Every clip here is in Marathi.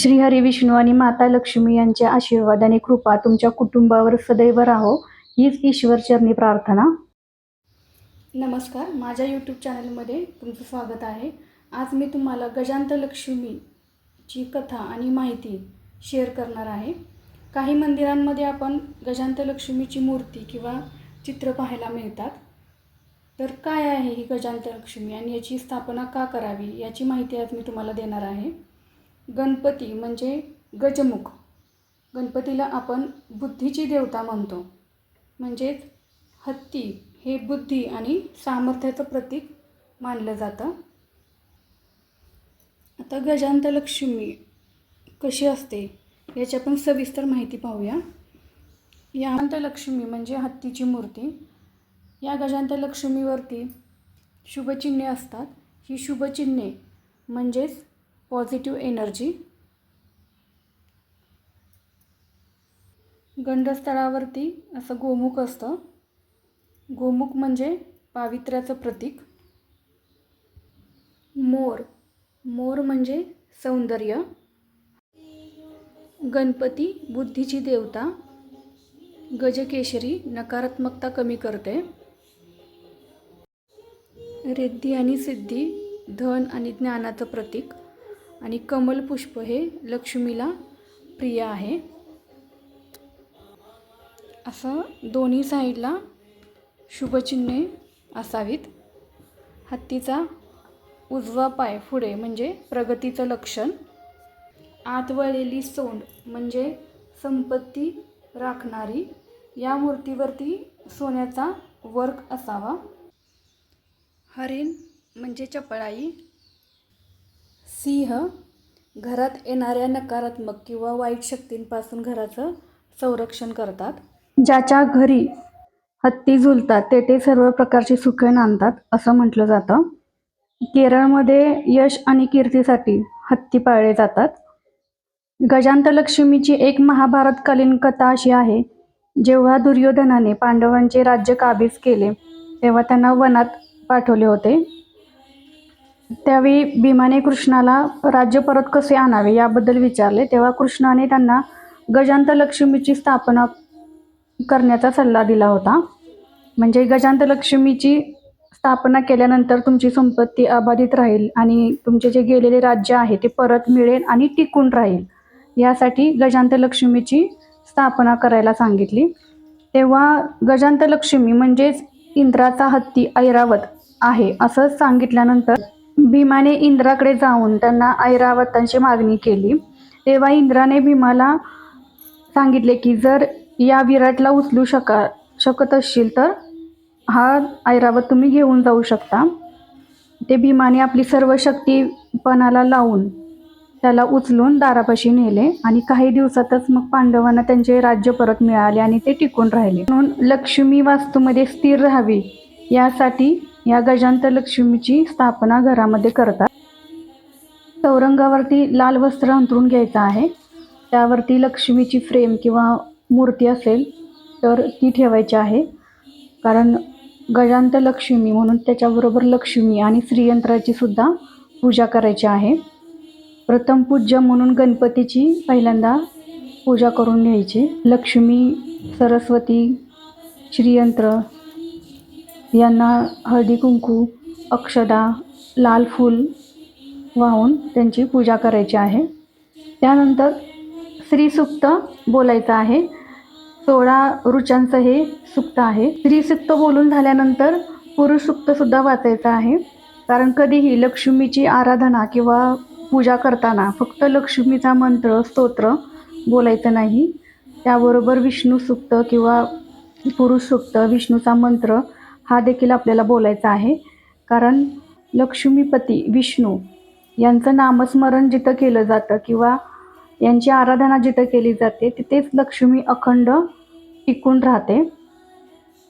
श्रीहरी विष्णू आणि माता लक्ष्मी यांच्या आशीर्वाद आणि कृपा तुमच्या कुटुंबावर सदैव राहो. हीच ईश्वर चरणी प्रार्थना. नमस्कार. माझ्या यूट्यूब चॅनलमध्ये तुमचं स्वागत आहे. आज मी तुम्हाला गजांत लक्ष्मीची कथा आणि माहिती शेअर करणार आहे. काही मंदिरांमध्ये आपण गजांत लक्ष्मीची मूर्ती किंवा चित्र पाहायला मिळतात. तर काय आहे ही गजांत लक्ष्मी आणि याची स्थापना का करावी याची माहिती आज मी तुम्हाला देणार आहे. गणपती म्हणजे गजमुख. गणपतीला आपण बुद्धीची देवता म्हणतो. म्हणजेच हत्ती हे बुद्धी आणि सामर्थ्याचं प्रतीक मानलं जातं. आता गजांत लक्ष्मी कशी असते याची आपण सविस्तर माहिती पाहूया. या लक्ष्मी म्हणजे हत्तीची मूर्ती. या गजांत लक्ष्मीवरती शुभचिन्हे असतात. ही शुभचिन्हे म्हणजेच पॉझिटिव्ह एनर्जी. गंडस्थळावरती असं गोमुख असतं. गोमुख म्हणजे पावित्र्याचं प्रतीक. मोर. मोर म्हणजे सौंदर्य. गणपती बुद्धीची देवता. गजकेशरी नकारात्मकता कमी करते. रिद्धी आणि सिद्धी धन आणि ज्ञानाचं प्रतीक. आणि कमल पुष्प हे लक्ष्मीला प्रिय आहे. असं दोन्ही साईडला शुभचिन्हे असावीत. हत्तीचा उजवा पाय पुढे म्हणजे प्रगतीचं लक्षण. आत वळलेली सोंड म्हणजे संपत्ती राखणारी. या मूर्तीवरती सोन्याचा वर्क असावा. हरिण म्हणजे चपळाई. सिंह घरात येणाऱ्या नकारात्मक किंवा वाईट शक्तींपासून घराचं संरक्षण करतात. ज्याच्या घरी हत्ती झुलतात तेथे सर्व प्रकारची सुखे नांदतात असं म्हटलं जातं. केरळमध्ये यश आणि कीर्तीसाठी हत्ती पाळले जातात. गजांत लक्ष्मीची एक महाभारतकालीन कथा अशी आहे जेव्हा दुर्योधनाने पांडवांचे राज्य काबीज केले तेव्हा त्यांना वनात पाठवले होते. त्यावेळी भीमाने कृष्णाला राज्य परत कसे आणावे याबद्दल विचारले. तेव्हा कृष्णाने त्यांना गजांत लक्ष्मीची स्थापना करण्याचा सल्ला दिला होता. म्हणजे गजांत लक्ष्मीची स्थापना केल्यानंतर तुमची संपत्ती अबाधित राहील आणि तुमचे जे गेलेले राज्य आहे ते परत मिळेल आणि टिकून राहील यासाठी गजांत लक्ष्मीची स्थापना करायला सांगितली. तेव्हा गजांत लक्ष्मी म्हणजेच इंद्राचा हत्ती ऐरावत आहे असं सांगितल्यानंतर भीमाने इंद्राकडे जाऊन त्यांना ऐरावतांची मागणी केली. तेव्हा इंद्राने भीमाला सांगितले की जर या विराटला उचलू शका शकत असशील तर हा ऐरावत तुम्ही घेऊन जाऊ शकता. ते भीमाने आपली सर्व शक्तीपणाला लावून त्याला उचलून दारापाशी नेले आणि काही दिवसातच मग पांडवांना त्यांचे राज्य परत मिळाले आणि ते टिकून राहिले. म्हणून लक्ष्मी वास्तूमध्ये स्थिर राहावी यासाठी या गजांत लक्ष्मीची स्थापना घरामध्ये करतात. चौरंगावरती लाल वस्त्र अंथरून घ्यायचं आहे. त्यावरती लक्ष्मीची फ्रेम किंवा मूर्ती असेल तर ती ठेवायची आहे. कारण गजांत लक्ष्मी म्हणून त्याच्याबरोबर लक्ष्मी आणि श्रीयंत्राची सुद्धा पूजा करायची आहे. प्रथम पूज्य म्हणून गणपतीची पहिल्यांदा पूजा करून घ्यायची. लक्ष्मी सरस्वती श्रीयंत्र यांना हळदी कुंकू अक्षदा लाल फूल वाहून त्यांची पूजा करायची आहे. त्यानंतर श्रीसुक्त बोलायचं आहे. सोळा ऋचांचं हे सुक्त आहे. स्त्रीसुक्त बोलून झाल्यानंतर पुरुष सुक्तसुद्धा वाचायचं आहे. कारण कधीही लक्ष्मीची आराधना किंवा पूजा करताना फक्त लक्ष्मीचा मंत्र स्तोत्र बोलायचं नाही. त्याबरोबर विष्णू सुक्त किंवा पुरुष सुक्त विष्णूचा मंत्र हा देखील आपल्याला बोलायचा आहे. कारण लक्ष्मीपती विष्णू यांचं नामस्मरण जिथं केलं जातं किंवा यांची आराधना जिथं केली जाते तिथेच लक्ष्मी अखंड टिकून राहते.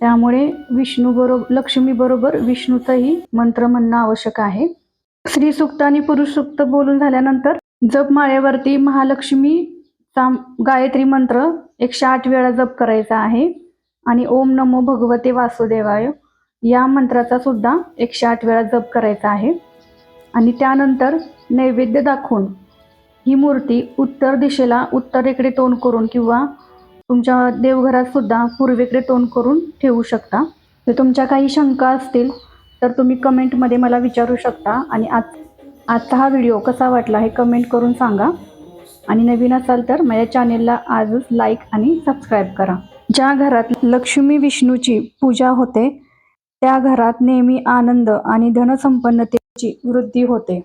त्यामुळे विष्णूबरोबर लक्ष्मीबरोबर विष्णूचंही मंत्र म्हणणं आवश्यक आहे. स्त्री सुक्त आणि पुरुष सुक्त बोलून झाल्यानंतर जपमाळेवरती महालक्ष्मीचा गायत्री मंत्र एकशे आठ वेळा जप करायचा आहे. आणि ओम नमो भगवते वासुदेवाय. या मंत्राचा सुद्धा एकशे आठ वेळा जप करायचा आहे. आणि त्यानंतर नैवेद्य दाखवून ही मूर्ती उत्तर दिशेला उत्तरेकडे तोंड करून किंवा तुमच्या देवघरात सुद्धा पूर्वेकडे तोंड करून ठेवू शकता. जर तुमच्या काही शंका असतील तर तुम्ही कमेंटमध्ये मला विचारू शकता. आणि आज आजचा हा व्हिडिओ कसा वाटला हे कमेंट करून सांगा. आणि नवीन असाल तर माझ्या चॅनेलला आजच लाईक आणि सबस्क्राईब करा. ज्या घरात लक्ष्मी विष्णूची पूजा होते त्या घरात नेहमी आनंद आणि धनसंपन्नतेची वृद्धी होते.